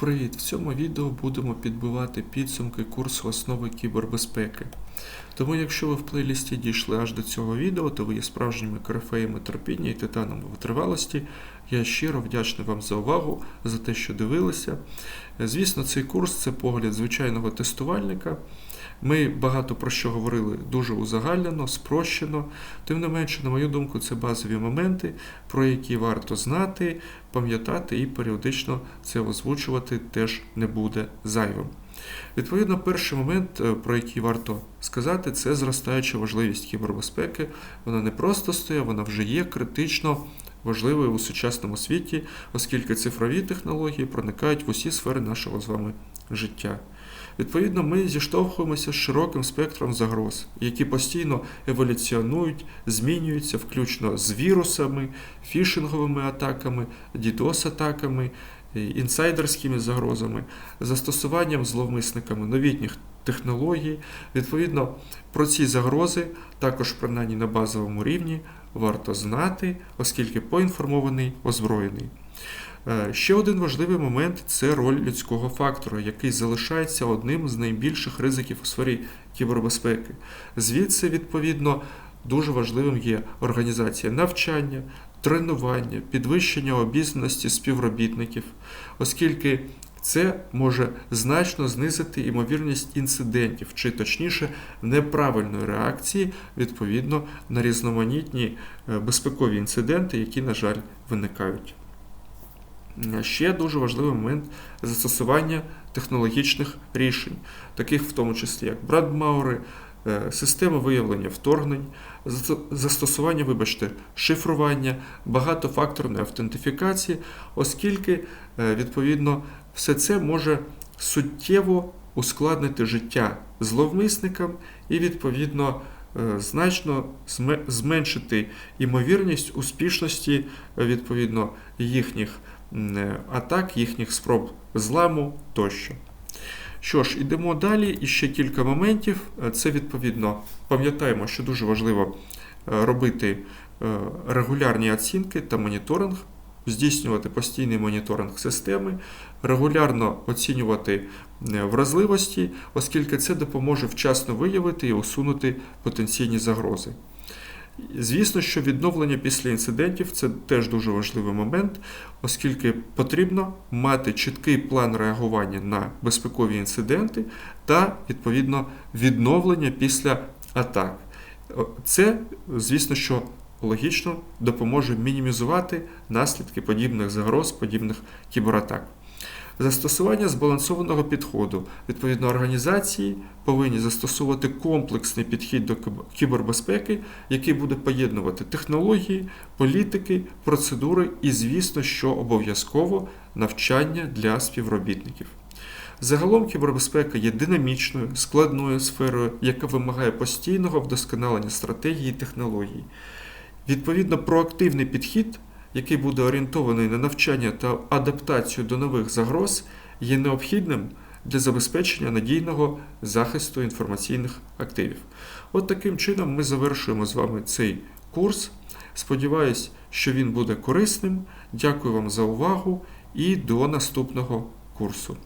Привіт! В цьому відео будемо підбивати підсумки курсу основи кібербезпеки. Тому, якщо ви в плейлісті дійшли аж до цього відео, то ви є справжніми корифеями терпіння і титанами витривалості. Я щиро вдячний вам за увагу, за те, що дивилися. Звісно, цей курс це погляд звичайного тестувальника. Ми багато про що говорили дуже узагальнено, спрощено. Тим не менше, на мою думку, це базові моменти, про які варто знати, пам'ятати і періодично це озвучувати теж не буде зайвим. Відповідно, перший момент, е, про який варто сказати, це зростаюча важливість кібербезпеки. Вона не просто стоїть, вона вже є критично важливою у сучасному світі, оскільки цифрові технології проникають в усі сфери нашого з вами життя. Відповідно, ми зіштовхуємося з широким спектром загроз, які постійно еволюціонують, змінюються, включно з вірусами, фішинговими атаками, DDoS-атаками, інсайдерськими загрозами, застосуванням зловмисниками новітніх технологій. Відповідно, про ці загрози також принаймні на базовому рівні варто знати, оскільки поінформований озброєний. Е, Ще один важливий момент це роль людського фактору, який залишається одним з найбільших ризиків у сфері кібербезпеки. Звідси, відповідно, дуже важливим є організація навчання, тренування, підвищення обізнаності співробітників, оскільки це може значно знизити ймовірність інцидентів, чи точніше неправильної реакції відповідно на різноманітні е, безпекові інциденти, які, на жаль, виникають. Ще дуже важливий момент застосування технологічних рішень, таких в тому числі як брадмаури, е, системи виявлення вторгнень, застосування, вибачте, шифрування, багатофакторної автентифікації, оскільки, е, відповідно, все це може суттєво ускладнити життя зловмисникам і, відповідно, е, значно зменшити ймовірність успішності відповідно їхніх атак, їхніх спроб зламу тощо. Що ж, ідемо далі. І ще кілька моментів. Це відповідно пам'ятаємо, що дуже важливо е, робити е, регулярні оцінки та моніторинг, здійснювати постійний моніторинг системи, регулярно оцінювати е, вразливості, оскільки це допоможе вчасно виявити і усунути потенційні загрози. Звісно, що відновлення після інцидентів це теж дуже важливий момент, оскільки потрібно мати чіткий план реагування на безпекові інциденти та, відповідно, відновлення після атак. Це, звісно, що логічно допоможе мінімізувати наслідки подібних загроз, подібних кібератак. Застосування збалансованого підходу. Відповідно, організації повинні застосовувати комплексний підхід до кібербезпеки, який буде поєднувати технології, політики, процедури і, звісно, що обов'язково навчання для співробітників. Загалом кібербезпека є динамічною, складною сферою, яка вимагає постійного вдосконалення стратегії і технологій. Відповідно, проактивний підхід який буде орієнтований на навчання та адаптацію до нових загроз, є необхідним для забезпечення надійного захисту інформаційних активів. От таким чином ми завершуємо з вами цей курс. Сподіваюсь, що він буде корисним. Дякую вам за увагу і до наступного курсу.